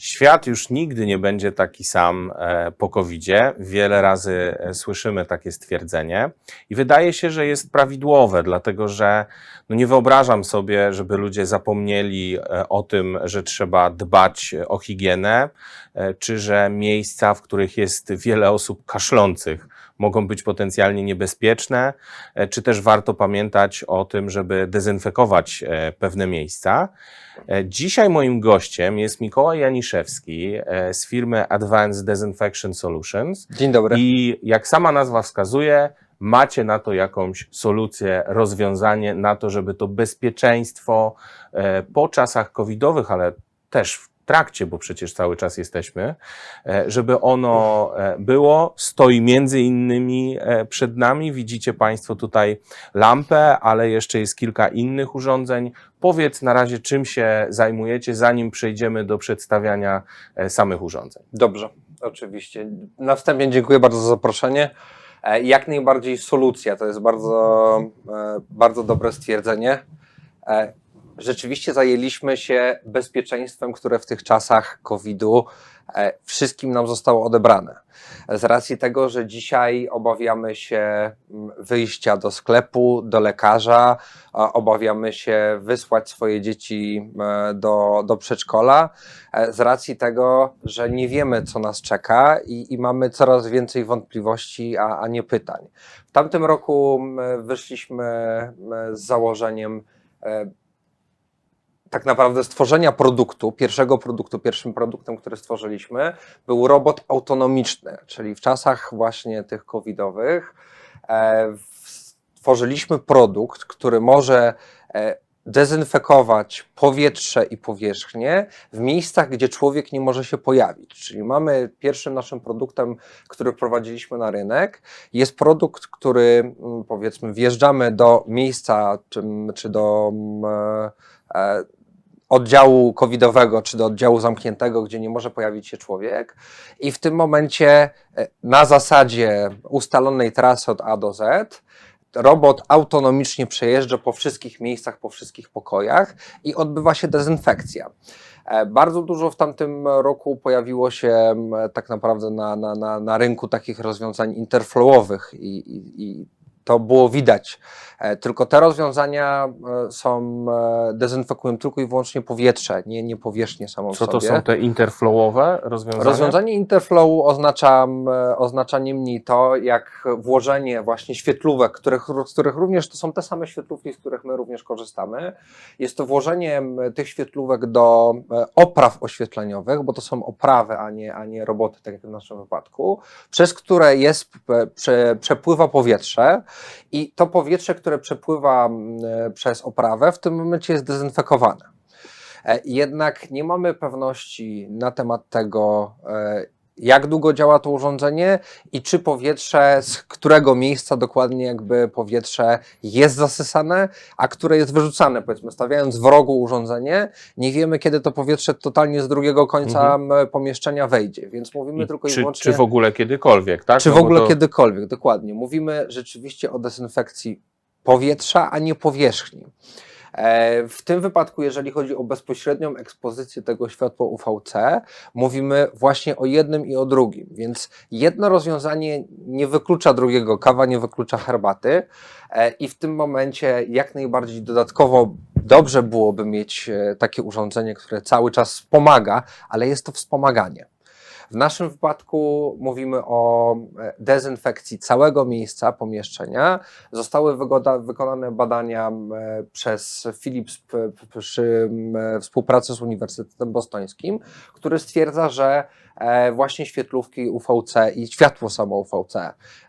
Świat już nigdy nie będzie taki sam e, po COVID-zie. Wiele razy e, słyszymy takie stwierdzenie i wydaje się, że jest prawidłowe, dlatego że no nie wyobrażam sobie, żeby ludzie zapomnieli e, o tym, że trzeba dbać o higienę, czy że miejsca, w których jest wiele osób kaszlących, mogą być potencjalnie niebezpieczne, e, czy też warto pamiętać o tym, żeby dezynfekować e, pewne miejsca. E, Dzisiaj moim gościem jest Mikołaj Janiszewski z firmy Advanced Disinfection Solutions. Dzień dobry. I jak sama nazwa wskazuje, macie na to jakąś solucję, rozwiązanie na to, żeby to bezpieczeństwo po czasach covidowych, ale też w trakcie, bo przecież cały czas jesteśmy, e, żeby ono e, było, stoi między innymi e, przed nami. Widzicie Państwo tutaj lampę, ale jeszcze jest kilka innych urządzeń. Powiedz na razie, czym się zajmujecie, zanim przejdziemy do przedstawiania samych urządzeń. Dobrze, oczywiście. Na wstępie dziękuję bardzo za zaproszenie. Jak najbardziej solucja to jest bardzo, bardzo dobre stwierdzenie. Rzeczywiście zajęliśmy się bezpieczeństwem, które w tych czasach COVID-u e, wszystkim nam zostało odebrane. Z racji tego, że dzisiaj obawiamy się mm, wyjścia do sklepu, do lekarza, obawiamy się wysłać swoje dzieci e, do, do przedszkola, e, z racji tego, że nie wiemy, co nas czeka i, i mamy coraz więcej wątpliwości, a, a nie pytań. W tamtym roku m, wyszliśmy m, z założeniem tak naprawdę stworzenia produktu, pierwszego produktu, pierwszym produktem, który stworzyliśmy, był robot autonomiczny, czyli w czasach właśnie tych covidowych e, stworzyliśmy produkt, który może e, dezynfekować powietrze i powierzchnię w miejscach, gdzie człowiek nie może się pojawić. Czyli mamy pierwszym naszym produktem, który wprowadziliśmy na rynek, jest produkt, który mm, powiedzmy wjeżdżamy do miejsca czy, czy do mm, e, oddziału covidowego czy do oddziału zamkniętego, gdzie nie może pojawić się człowiek i w tym momencie e, na zasadzie ustalonej trasy od A do Z robot autonomicznie przejeżdża po wszystkich miejscach, po wszystkich pokojach i odbywa się dezynfekcja. E, Bardzo dużo w tamtym roku pojawiło się tak naprawdę na, na, na, na rynku takich rozwiązań interflowowych i, i, i to było widać. E, Tylko te rozwiązania e, są, e, dezynfekują tylko i wyłącznie powietrze, nie, nie powierzchnię samą Co sobie. to są te interflowowe rozwiązania? Rozwiązanie Interflow oznacza, oznacza niemniej to, jak włożenie właśnie świetlówek, których, z których również to są te same świetlówki, z których my również korzystamy. Jest to włożenie tych świetlówek do opraw oświetleniowych, bo to są oprawy, a nie, a nie roboty, tak jak w naszym wypadku, przez które jest, prze, przepływa powietrze i to powietrze, które przepływa m, e, przez oprawę, w tym momencie jest dezynfekowane. E, Jednak nie mamy pewności na temat tego, e, jak długo działa to urządzenie i czy powietrze, z którego miejsca dokładnie jakby powietrze jest zasysane, a które jest wyrzucane. Powiedzmy, stawiając w rogu urządzenie, nie wiemy, kiedy to powietrze totalnie z drugiego końca m, pomieszczenia wejdzie, więc mówimy I tylko i czy, wyłącznie... czy w ogóle kiedykolwiek, tak? Czy No w ogóle to- kiedykolwiek, dokładnie. Mówimy rzeczywiście o dezynfekcji powietrza, a nie powierzchni. E, W tym wypadku, jeżeli chodzi o bezpośrednią ekspozycję tego światła UVC, mówimy właśnie o jednym i o drugim. Więc jedno rozwiązanie nie wyklucza drugiego, kawa nie wyklucza herbaty. E, I w tym momencie jak najbardziej dodatkowo dobrze byłoby mieć e, takie urządzenie, które cały czas wspomaga, ale jest to wspomaganie. W naszym wypadku mówimy o e, dezynfekcji całego miejsca, pomieszczenia. Zostały wykonane badania e, przez Philips przy e, współpracy z Uniwersytetem Bostońskim, który stwierdza, że właśnie świetlówki UVC i światło samo UVC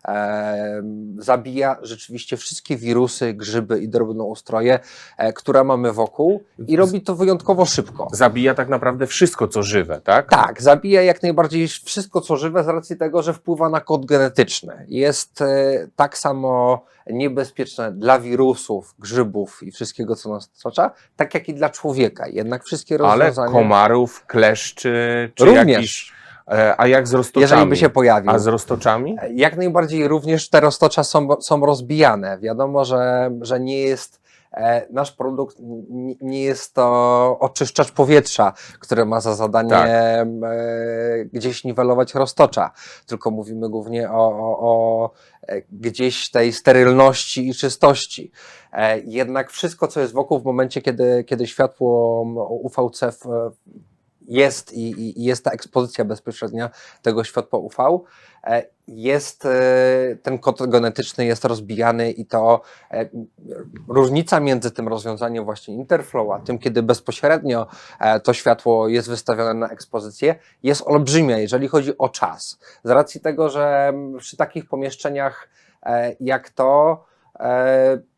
e, zabija rzeczywiście wszystkie wirusy, grzyby i drobnoustroje, e, które mamy wokół i robi to wyjątkowo szybko. Zabija tak naprawdę wszystko, co żywe, tak? Tak, zabija jak najbardziej wszystko, co żywe, z racji tego, że wpływa na kod genetyczny. Jest e, tak samo niebezpieczne dla wirusów, grzybów i wszystkiego, co nas otacza, tak jak i dla człowieka. Jednak wszystkie Ale rozwiązania. komarów, kleszczy, czy Również. jakiś... e, A jak z roztoczami? jeżeli by się pojawił. A z roztoczami? Jak najbardziej również te roztocza są, są rozbijane. Wiadomo, że, że nie jest e, nasz produkt nie jest to oczyszczacz powietrza, który ma za zadanie Tak. e, gdzieś niwelować roztocza, tylko mówimy głównie o, o, o e, gdzieś tej sterylności i czystości. E, Jednak wszystko, co jest wokół w momencie, kiedy, kiedy światło UVC w, jest i, i, jest ta ekspozycja bezpośrednia tego światła UV, e, jest e, ten kod genetyczny jest rozbijany i to e, różnica między tym rozwiązaniem właśnie Interflow, a tym, kiedy bezpośrednio to światło jest wystawione na ekspozycję, jest olbrzymia, jeżeli chodzi o czas. Z racji tego, że przy takich pomieszczeniach jak to,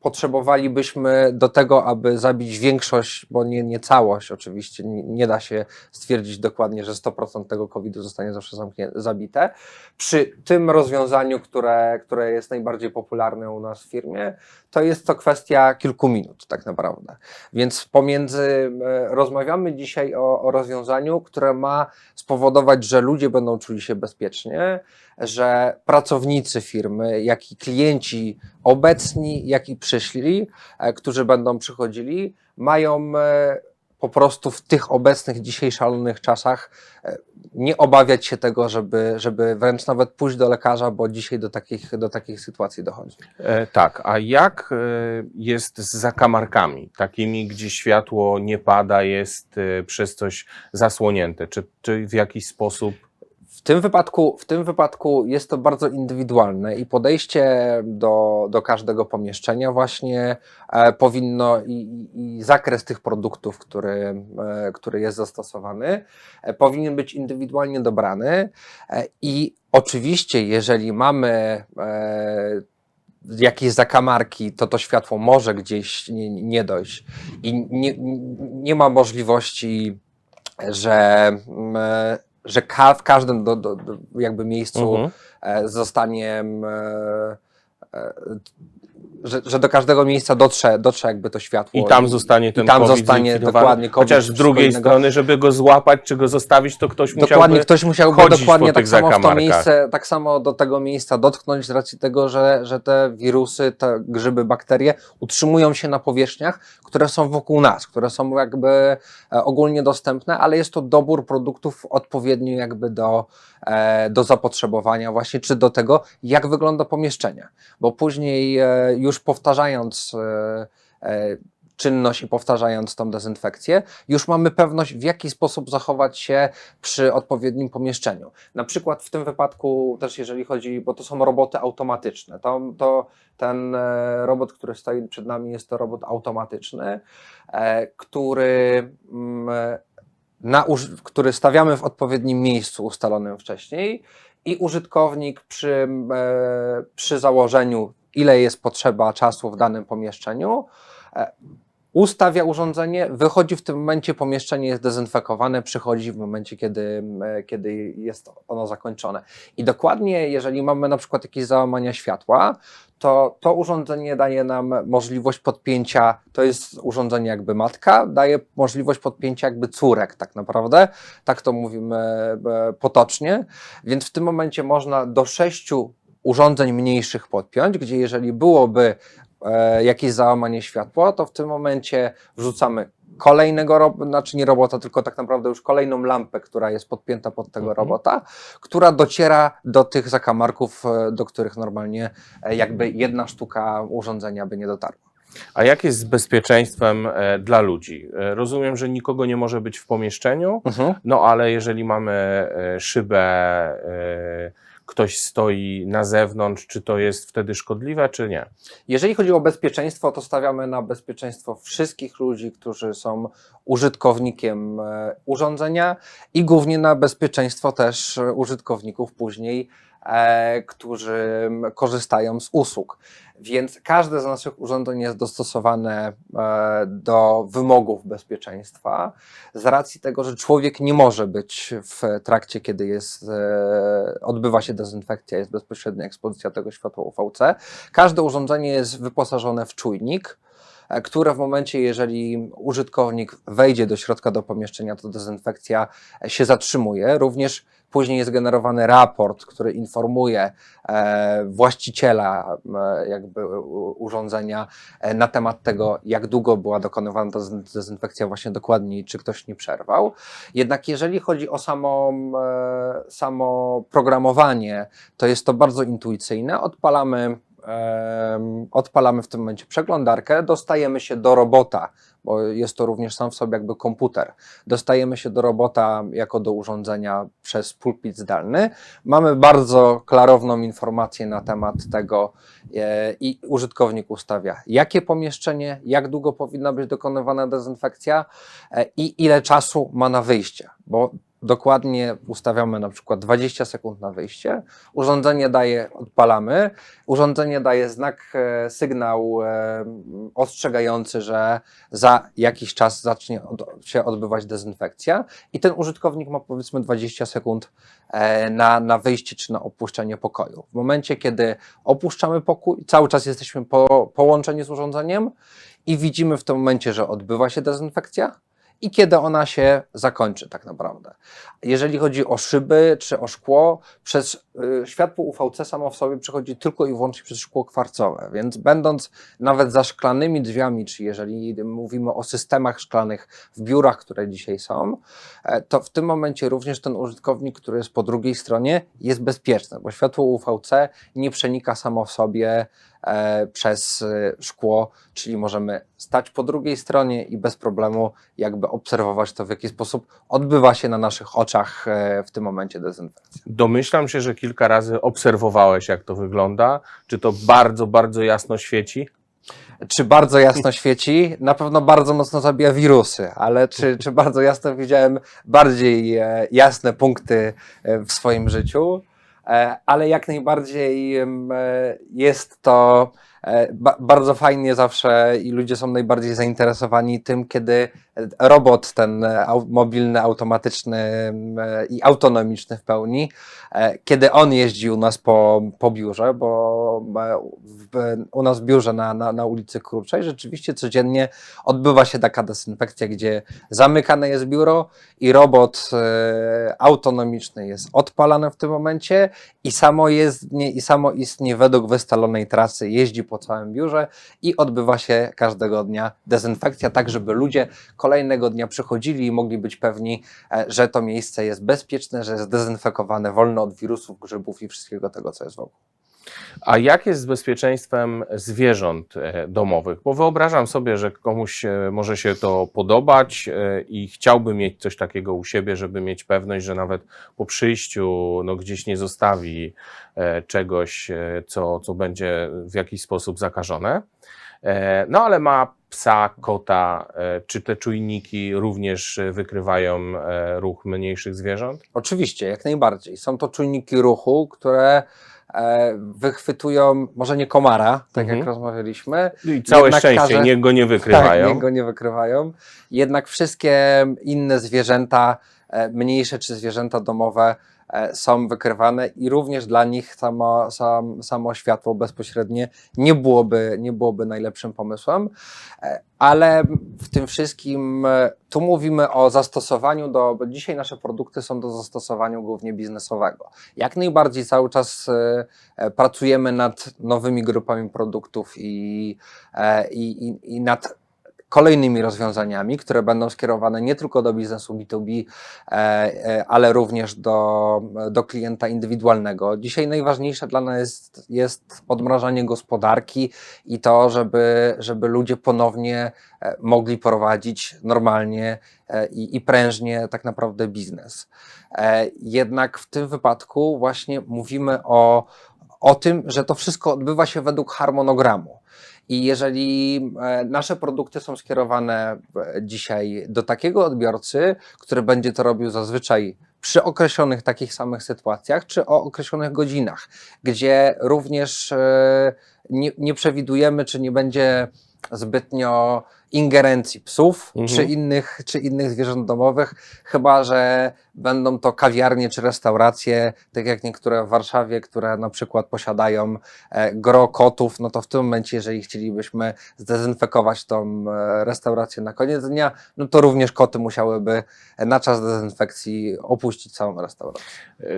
potrzebowalibyśmy do tego, aby zabić większość, bo nie, nie całość oczywiście, nie, nie da się stwierdzić dokładnie, że 100% tego COVID-u zostanie zawsze zamknię, zabite. Przy tym rozwiązaniu, które, które jest najbardziej popularne u nas w firmie, to jest to kwestia kilku minut tak naprawdę. Więc pomiędzy, e, rozmawiamy dzisiaj o, o rozwiązaniu, które ma spowodować, że ludzie będą czuli się bezpiecznie, że pracownicy firmy, jak i klienci obecni, jak i przyszli, e, którzy będą przychodzili, mają e, po prostu w tych obecnych dzisiaj szalonych czasach e, nie obawiać się tego, żeby, żeby wręcz nawet pójść do lekarza, bo dzisiaj do takich, do takich sytuacji dochodzi. E, tak, a jak jest z zakamarkami, takimi, gdzie światło nie pada, jest przez coś zasłonięte? Czy, czy w jakiś sposób W tym wypadku, w tym wypadku jest to bardzo indywidualne i podejście do, do każdego pomieszczenia właśnie e, powinno i, i, zakres tych produktów, który, e, który jest zastosowany, e, powinien być indywidualnie dobrany. E, i oczywiście, jeżeli mamy e, jakieś zakamarki, to to światło może gdzieś nie, nie dojść. I nie, nie ma możliwości, że, mm, e, że ka w każdym do, do, do jakby miejscu Mhm. e, zostanie, e, e, że, że do każdego miejsca dotrze, dotrze jakby to światło. i tam zostanie ten i tam COVID zostanie zlikwidowany? dokładnie COVID, Chociaż z drugiej innego. strony, żeby go złapać czy go zostawić, to ktoś Dokładnie, musiałby... ktoś musiałby chodzić dokładnie po tak tych samo w to zakamarkach. miejsce, tak samo do tego miejsca dotknąć z racji tego, że, że te wirusy, te grzyby, bakterie utrzymują się na powierzchniach, które są wokół nas, które są jakby e, ogólnie dostępne, ale jest to dobór produktów odpowiednio jakby do, do zapotrzebowania właśnie, czy do tego, jak wygląda pomieszczenie, bo później e, już powtarzając e, e, czynność i powtarzając tą dezynfekcję, już mamy pewność, w jaki sposób zachować się przy odpowiednim pomieszczeniu. Na przykład w tym wypadku też jeżeli chodzi, bo to są roboty automatyczne, to, to ten e, robot, który stoi przed nami jest to robot automatyczny, e, który, mm, e, na, który stawiamy w odpowiednim miejscu ustalonym wcześniej i użytkownik przy, e, przy założeniu, ile jest potrzeba czasu w danym pomieszczeniu, e, ustawia urządzenie, wychodzi w tym momencie, pomieszczenie jest dezynfekowane, przychodzi w momencie, kiedy, e, kiedy jest ono zakończone. I dokładnie, jeżeli mamy na przykład jakieś załamania światła, to to urządzenie daje nam możliwość podpięcia, to jest urządzenie jakby matka, daje możliwość podpięcia jakby córek tak naprawdę, tak to mówimy e, potocznie, więc w tym momencie można do sześciu urządzeń mniejszych podpiąć, gdzie jeżeli byłoby e, jakieś załamanie światła, to w tym momencie wrzucamy kolejnego robota, znaczy nie robota, tylko tak naprawdę już kolejną lampę, która jest podpięta pod tego Mhm. robota, która dociera do tych zakamarków, e, do których normalnie e, jakby jedna sztuka urządzenia by nie dotarła. A jak jest z bezpieczeństwem e, dla ludzi? Rozumiem, że nikogo nie może być w pomieszczeniu, no ale jeżeli mamy szybę, ktoś stoi na zewnątrz, czy to jest wtedy szkodliwe, czy nie? Jeżeli chodzi o bezpieczeństwo, to stawiamy na bezpieczeństwo wszystkich ludzi, którzy są użytkownikiem e, urządzenia i głównie na bezpieczeństwo też e, użytkowników później, którzy m, korzystają z usług. Więc każde z naszych urządzeń jest dostosowane e, do wymogów bezpieczeństwa z racji tego, że człowiek nie może być w trakcie, kiedy jest, e, odbywa się dezynfekcja, jest bezpośrednia ekspozycja tego światła UVC. Każde urządzenie jest wyposażone w czujnik, e, które w momencie, jeżeli użytkownik wejdzie do środka do pomieszczenia, to dezynfekcja e, się zatrzymuje. Również później jest generowany raport, który informuje e, właściciela jakby urządzenia na temat tego, jak długo była dokonywana ta dez- dezynfekcja właśnie dokładnie i czy ktoś nie przerwał. Jednak jeżeli chodzi o samo, samo programowanie, to jest to bardzo intuicyjne. Odpalamy, odpalamy w tym momencie przeglądarkę, dostajemy się do robota, bo jest to również sam w sobie jakby komputer. Dostajemy się do robota jako do urządzenia przez pulpit zdalny. Mamy bardzo klarowną informację na temat tego e, i użytkownik ustawia, jakie pomieszczenie, jak długo powinna być dokonywana dezynfekcja e, i ile czasu ma na wyjście, bo dokładnie ustawiamy na przykład 20 sekund na wyjście, urządzenie daje, odpalamy, urządzenie daje znak, e, sygnał e, ostrzegający, że za jakiś czas zacznie się odbywać dezynfekcja i ten użytkownik ma powiedzmy 20 sekund e, na, na wyjście czy na opuszczenie pokoju. W momencie, kiedy opuszczamy pokój, cały czas jesteśmy po, połączeni z urządzeniem i widzimy w tym momencie, że odbywa się dezynfekcja i kiedy ona się zakończy tak naprawdę. Jeżeli chodzi o szyby czy o szkło, przez y, światło UVC samo w sobie przechodzi tylko i wyłącznie przez szkło kwarcowe, więc będąc nawet za szklanymi drzwiami, czy jeżeli mówimy o systemach szklanych w biurach, które dzisiaj są, e, to w tym momencie również ten użytkownik, który jest po drugiej stronie, jest bezpieczny, bo światło UVC nie przenika samo w sobie przez e, szkło, czyli możemy stać po drugiej stronie i bez problemu jakby obserwować to, w jaki sposób odbywa się na naszych oczach e, w tym momencie dezynfekcja. Domyślam się, że kilka razy obserwowałeś, jak to wygląda. Czy to bardzo, bardzo jasno świeci? Czy bardzo jasno świeci? Na pewno bardzo mocno zabija wirusy, ale czy, czy bardzo jasno widziałem bardziej e, jasne punkty e, w swoim życiu? E, ale jak najbardziej e, jest to e, ba bardzo fajnie zawsze i ludzie są najbardziej zainteresowani tym, kiedy robot ten e, mobilny, automatyczny e, i autonomiczny w pełni, e, kiedy on jeździ u nas po, po biurze, bo u nas w biurze na, na, na ulicy Kruczej rzeczywiście codziennie odbywa się taka dezynfekcja, gdzie zamykane jest biuro i robot autonomiczny jest odpalany w tym momencie i samo jezdnie i samo istnie według wystalonej trasy jeździ po całym biurze i odbywa się każdego dnia dezynfekcja, tak żeby ludzie kolejnego dnia przychodzili i mogli być pewni, e, że to miejsce jest bezpieczne, że jest dezynfekowane, wolne od wirusów, grzybów i wszystkiego tego, co jest wokół. A jak jest z bezpieczeństwem zwierząt e, domowych? Bo wyobrażam sobie, że komuś e, może się to podobać i chciałby mieć coś takiego u siebie, żeby mieć pewność, że nawet po przyjściu no, gdzieś nie zostawi czegoś, co, co będzie w jakiś sposób zakażone. E, No ale ma psa, kota. e, Czy te czujniki również wykrywają e, ruch mniejszych zwierząt? Oczywiście, jak najbardziej. Są to czujniki ruchu, które wychwytują, może nie komara, tak jak Mhm. rozmawialiśmy, I całe Jednak szczęście, każe- niech go nie wykrywają. Tak, nie go nie wykrywają. Jednak wszystkie inne zwierzęta, mniejsze czy zwierzęta domowe, są wykrywane i również dla nich samo, sam, samo światło bezpośrednie nie byłoby, nie byłoby najlepszym pomysłem. E, Ale w tym wszystkim e, tu mówimy o zastosowaniu do, bo dzisiaj nasze produkty są do zastosowania głównie biznesowego. Jak najbardziej cały czas e, e, pracujemy nad nowymi grupami produktów e, i, i, i nad kolejnymi rozwiązaniami, które będą skierowane nie tylko do biznesu B2B, e, e, ale również do, do klienta indywidualnego. Dzisiaj najważniejsze dla nas jest, jest odmrażanie gospodarki i to, żeby, żeby ludzie ponownie e, mogli prowadzić normalnie i, i prężnie tak naprawdę biznes. Jednak w tym wypadku właśnie mówimy o, o tym, że to wszystko odbywa się według harmonogramu. I jeżeli e, nasze produkty są skierowane e, dzisiaj do takiego odbiorcy, który będzie to robił zazwyczaj przy określonych takich samych sytuacjach, czy o określonych godzinach, gdzie również e, nie, nie przewidujemy, czy nie będzie zbytnio ingerencji psów Mhm. czy, innych, czy innych zwierząt domowych, chyba że będą to kawiarnie czy restauracje, tak jak niektóre w Warszawie, które na przykład posiadają e, gro kotów, no to w tym momencie, jeżeli chcielibyśmy zdezynfekować tą e, restaurację na koniec dnia, no to również koty musiałyby na czas dezynfekcji opuścić całą restaurację.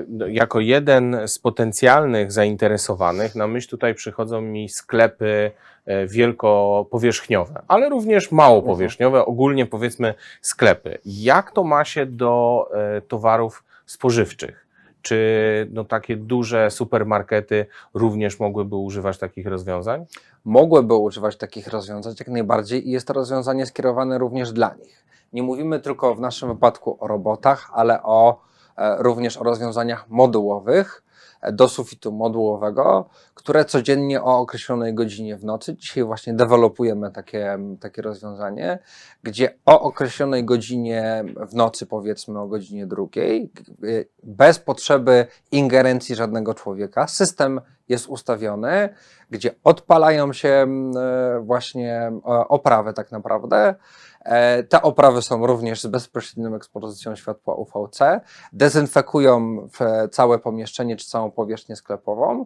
No, Jako jeden z potencjalnych zainteresowanych na myśl tutaj przychodzą mi sklepy e, wielkopowierzchniowe, ale również małopowierzchniowe, ogólnie powiedzmy sklepy. Jak to ma się do e, towarów spożywczych? Czy no, takie duże supermarkety również mogłyby używać takich rozwiązań? mogłyby używać takich rozwiązań jak najbardziej i jest to rozwiązanie skierowane również dla nich. Nie mówimy tylko w naszym wypadku o robotach, ale o, e, również o rozwiązaniach modułowych do sufitu modułowego, które codziennie o określonej godzinie w nocy, dzisiaj właśnie dewelopujemy takie, takie rozwiązanie, gdzie o określonej godzinie w nocy, powiedzmy o godzinie drugiej, bez potrzeby ingerencji żadnego człowieka, system jest ustawiony, gdzie odpalają się e, właśnie e, oprawy tak naprawdę. E, Te oprawy są również z bezpośrednią ekspozycją światła UVC, dezynfekują całe pomieszczenie czy całą powierzchnię sklepową.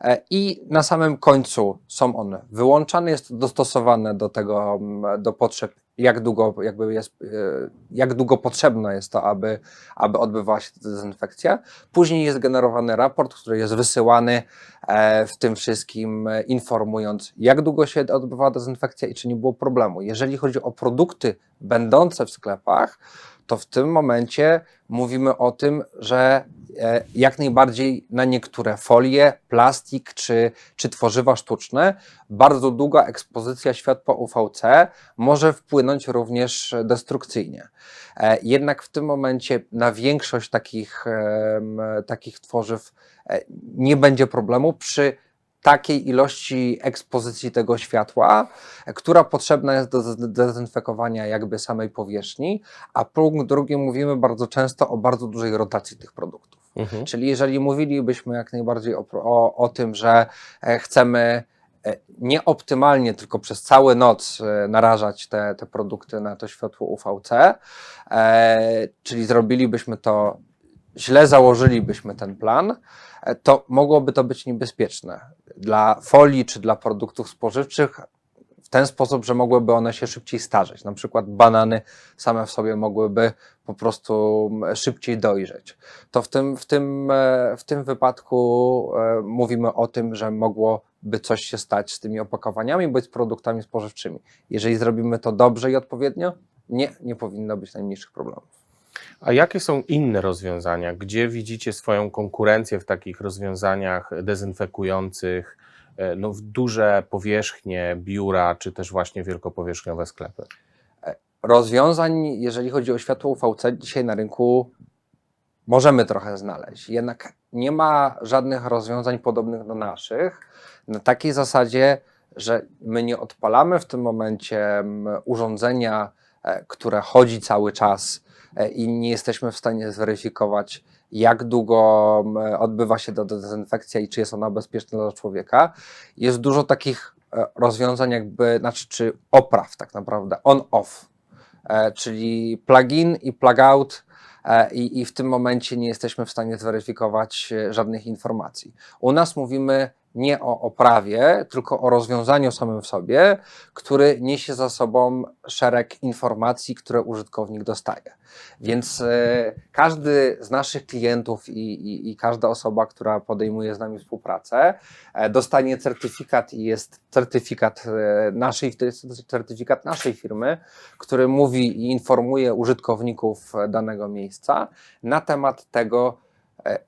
E, i na samym końcu są one wyłączane, jest to dostosowane do tego, mm, do potrzeb, jak długo, jakby jest, e, jak długo potrzebne jest to, aby, aby odbywała się ta dezynfekcja. Później jest generowany raport, który jest wysyłany e, w tym wszystkim, e, informując, jak długo się odbywała dezynfekcja i czy nie było problemu. Jeżeli chodzi o produkty będące w sklepach, to w tym momencie mówimy o tym, że e, jak najbardziej na niektóre folie, plastik czy, czy tworzywa sztuczne, bardzo długa ekspozycja światła UVC może wpłynąć również destrukcyjnie. E, Jednak w tym momencie na większość takich, takich tworzyw e, nie będzie problemu przy takiej ilości ekspozycji tego światła, która potrzebna jest do dezynfekowania jakby samej powierzchni, a punkt drugi mówimy bardzo często o bardzo dużej rotacji tych produktów. Mhm. Czyli jeżeli mówilibyśmy jak najbardziej o, o, o tym, że e, chcemy e, nie optymalnie, tylko przez całą noc e, narażać te, te produkty na to światło UVC, e, czyli zrobilibyśmy to, źle założylibyśmy ten plan, e, to mogłoby to być niebezpieczne dla folii czy dla produktów spożywczych w ten sposób, że mogłyby one się szybciej starzeć. Na przykład banany same w sobie mogłyby po prostu mm, szybciej dojrzeć. To w tym, w tym, e, w tym wypadku e, mówimy o tym, że mogłoby coś się stać z tymi opakowaniami bądź z produktami spożywczymi. Jeżeli zrobimy to dobrze i odpowiednio, nie, nie powinno być najmniejszych problemów. A jakie są inne rozwiązania? Gdzie widzicie swoją konkurencję w takich rozwiązaniach dezynfekujących e, no, w duże powierzchnie, biura, czy też właśnie wielkopowierzchniowe sklepy? rozwiązań, jeżeli chodzi o światło UVC, dzisiaj na rynku możemy trochę znaleźć. Jednak nie ma żadnych rozwiązań podobnych do naszych. Na takiej zasadzie, że my nie odpalamy w tym momencie mm, urządzenia, e, które chodzi cały czas e, i nie jesteśmy w stanie zweryfikować, jak długo odbywa się ta dezynfekcja i czy jest ona bezpieczna dla człowieka. Jest dużo takich e, rozwiązań, jakby, znaczy, czy opraw tak naprawdę, on-off e, czyli plugin i plugout e, i, i w tym momencie nie jesteśmy w stanie zweryfikować e, żadnych informacji. U nas mówimy nie o oprawie, tylko o rozwiązaniu samym w sobie, który niesie za sobą szereg informacji, które użytkownik dostaje. Więc e, każdy z naszych klientów i, i, i każda osoba, która podejmuje z nami współpracę, e, dostanie certyfikat i jest certyfikat e, naszej, certyfikat naszej firmy, który mówi i informuje użytkowników danego miejsca na temat tego,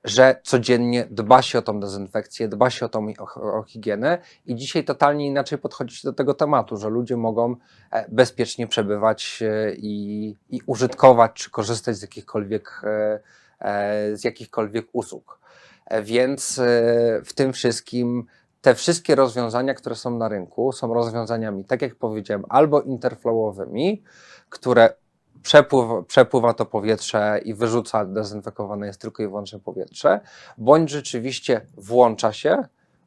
że codziennie dba się o tą dezynfekcję, dba się o tą o, o higienę i dzisiaj totalnie inaczej podchodzi się do tego tematu, że ludzie mogą e, bezpiecznie przebywać e, i, i użytkować czy korzystać z jakichkolwiek, e, e, z jakichkolwiek usług. E, Więc e, w tym wszystkim te wszystkie rozwiązania, które są na rynku, są rozwiązaniami, tak jak powiedziałem, albo interflowowymi, które przepływ, przepływa to powietrze i wyrzuca, dezynfekowane jest tylko i wyłącznie powietrze, bądź rzeczywiście włącza się,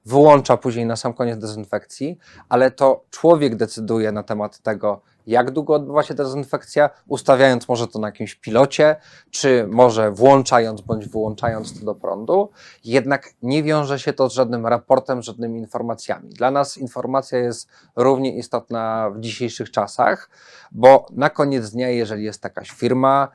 wyłącza później na sam koniec dezynfekcji, ale to człowiek decyduje na temat tego, jak długo odbywa się dezynfekcja, ustawiając może to na jakimś pilocie, czy może włączając bądź wyłączając to do prądu. Jednak nie wiąże się to z żadnym raportem, żadnymi informacjami. Dla nas informacja jest równie istotna w dzisiejszych czasach, bo na koniec dnia, jeżeli jest jakaś firma,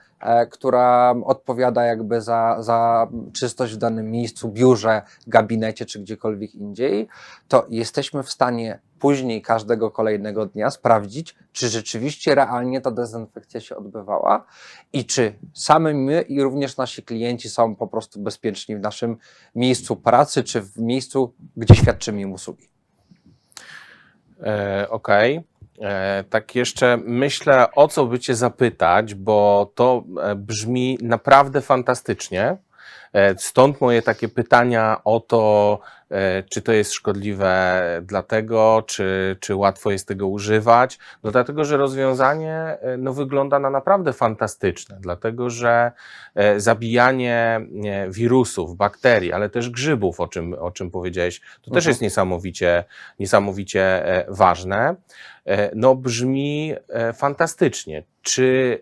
która odpowiada jakby za, za czystość w danym miejscu, biurze, gabinecie czy gdziekolwiek indziej, to jesteśmy w stanie później każdego kolejnego dnia sprawdzić, czy rzeczywiście realnie ta dezynfekcja się odbywała i czy sami my i również nasi klienci są po prostu bezpieczni w naszym miejscu pracy czy w miejscu, gdzie świadczymy im usługi. E, Okej. E, Tak jeszcze myślę, o co by Cię zapytać, bo to e, brzmi naprawdę fantastycznie. E, Stąd moje takie pytania o to, e, czy to jest szkodliwe dlatego, czy, czy łatwo jest tego używać. No dlatego, że rozwiązanie e, no, wygląda na naprawdę fantastyczne, dlatego że zabijanie nie, wirusów, bakterii, ale też grzybów, o czym, o czym powiedziałeś, to też Mhm. jest niesamowicie, niesamowicie ważne. No brzmi fantastycznie. Czy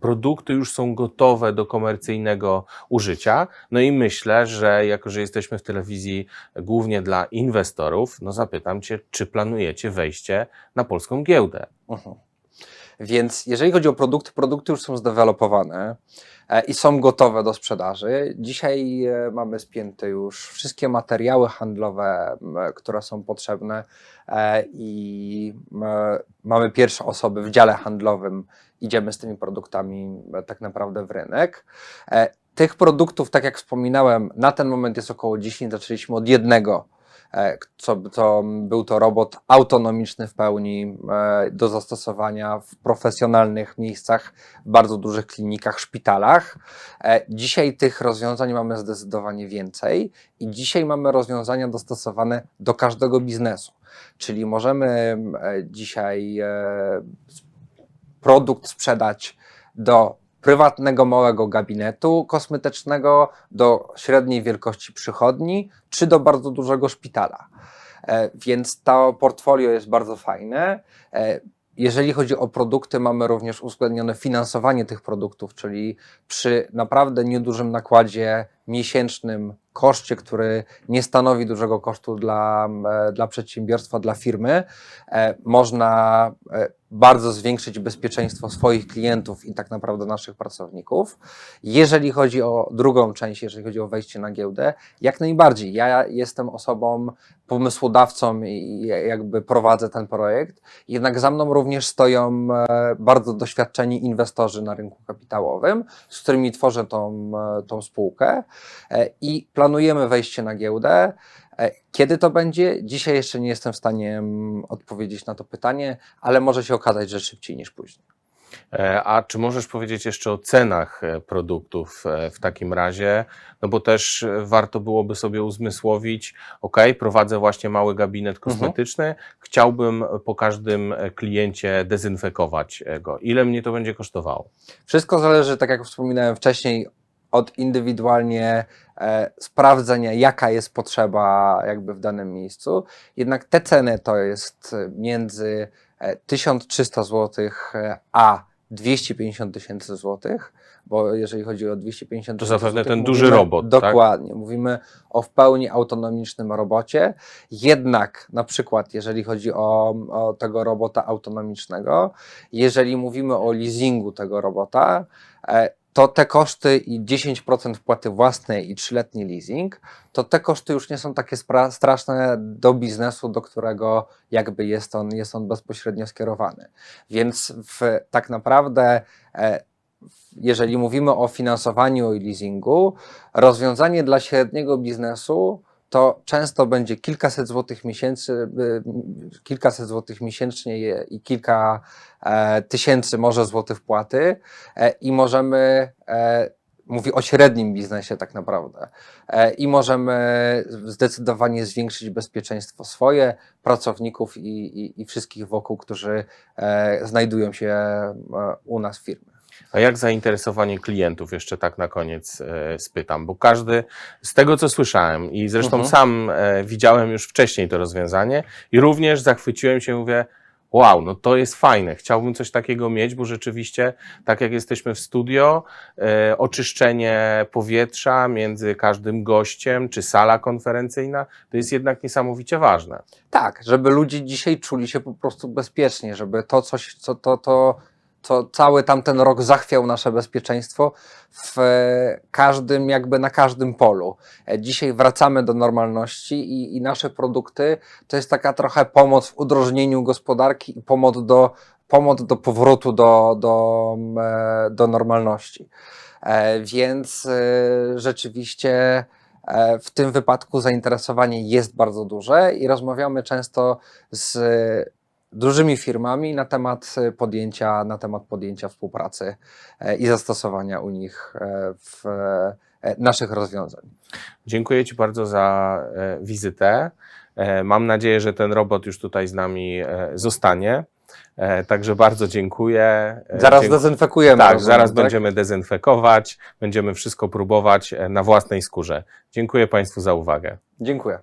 produkty już są gotowe do komercyjnego użycia? No i myślę, że jako, że jesteśmy w telewizji głównie dla inwestorów, no zapytam Cię, czy planujecie wejście na polską giełdę? Mhm. Więc jeżeli chodzi o produkty, produkty już są zdevelopowane e, i są gotowe do sprzedaży. Dzisiaj e, mamy spięte już wszystkie materiały handlowe, które są potrzebne e, i mamy pierwsze osoby w dziale handlowym. Idziemy z tymi produktami tak naprawdę w rynek. Tych produktów, tak jak wspominałem, na ten moment jest około 10. Zaczęliśmy od jednego co, co był to robot autonomiczny w pełni e, do zastosowania w profesjonalnych miejscach, w bardzo dużych klinikach, szpitalach. E, Dzisiaj tych rozwiązań mamy zdecydowanie więcej i dzisiaj mamy rozwiązania dostosowane do każdego biznesu. Czyli możemy e, dzisiaj e, produkt sprzedać do prywatnego małego gabinetu kosmetycznego, do średniej wielkości przychodni, czy do bardzo dużego szpitala. E, Więc to portfolio jest bardzo fajne. E, Jeżeli chodzi o produkty, mamy również uwzględnione finansowanie tych produktów, czyli przy naprawdę niedużym nakładzie miesięcznym koszcie, który nie stanowi dużego kosztu dla, e, dla przedsiębiorstwa, dla firmy, e, można e, bardzo zwiększyć bezpieczeństwo swoich klientów i tak naprawdę naszych pracowników. Jeżeli chodzi o drugą część, jeżeli chodzi o wejście na giełdę, jak najbardziej. Ja jestem osobą, pomysłodawcą i jakby prowadzę ten projekt, jednak za mną również stoją bardzo doświadczeni inwestorzy na rynku kapitałowym, z którymi tworzę tą, tą spółkę i planujemy wejście na giełdę. E, Kiedy to będzie? Dzisiaj jeszcze nie jestem w stanie mm, odpowiedzieć na to pytanie, ale może się okazać, że szybciej niż później. E, A czy możesz powiedzieć jeszcze o cenach e, produktów e, w takim razie? No bo też e, warto byłoby sobie uzmysłowić, ok, prowadzę właśnie mały gabinet kosmetyczny, chciałbym po każdym e, kliencie dezynfekować e, go. Ile mnie to będzie kosztowało? Wszystko zależy, tak jak wspominałem wcześniej, od indywidualnie e, sprawdzenia, jaka jest potrzeba jakby w danym miejscu. Jednak te ceny to jest e, między e, 1300 zł e, a 250 tysięcy złotych, bo jeżeli chodzi o 250 To tysięcy zapewne złotych, ten duży mówimy- robot, tak? Dokładnie. Mówimy o w pełni autonomicznym robocie. Jednak na przykład, jeżeli chodzi o, o tego robota autonomicznego, jeżeli mówimy o leasingu tego robota, e, to te koszty i 10% wpłaty własnej i trzyletni leasing, to te koszty już nie są takie straszne do biznesu, do którego jakby jest on, jest on bezpośrednio skierowany. Więc w, tak naprawdę, e, jeżeli mówimy o finansowaniu i leasingu, rozwiązanie dla średniego biznesu to często będzie kilkaset złotych miesięcy, y, kilkaset złotych miesięcznie i kilka e, tysięcy może złotych wpłaty e, i możemy, e, mówię o średnim biznesie tak naprawdę, i możemy zdecydowanie zwiększyć bezpieczeństwo swoje, pracowników i, i, i wszystkich wokół, którzy znajdują się u nas w firmie. A jak zainteresowanie klientów? Jeszcze tak na koniec e, spytam, bo każdy, z tego co słyszałem i zresztą Mhm. sam e, widziałem już wcześniej to rozwiązanie i również zachwyciłem się, mówię, wow, no to jest fajne, chciałbym coś takiego mieć, bo rzeczywiście, tak jak jesteśmy w studio, e, oczyszczenie powietrza między każdym gościem, czy sala konferencyjna, to jest jednak niesamowicie ważne. Tak, żeby ludzie dzisiaj czuli się po prostu bezpiecznie, żeby to coś, co to, to, co cały tamten rok zachwiał nasze bezpieczeństwo w e, każdym, jakby na każdym polu. E, Dzisiaj wracamy do normalności i, i nasze produkty to jest taka trochę pomoc w udrożnieniu gospodarki i pomoc do, pomoc do powrotu do, do, e, do normalności. Więc rzeczywiście W tym wypadku zainteresowanie jest bardzo duże i rozmawiamy często z dużymi firmami na temat podjęcia, na temat podjęcia współpracy e, i zastosowania u nich e, w e, naszych rozwiązań. Dziękuję Ci bardzo za e, wizytę. E, Mam nadzieję, że ten robot już tutaj z nami e, zostanie. E, Także bardzo dziękuję. E, Zaraz dziękuję. dezynfekujemy. Tak, rozumiem, zaraz tak? będziemy dezynfekować, będziemy wszystko próbować e, na własnej skórze. Dziękuję Państwu za uwagę. Dziękuję.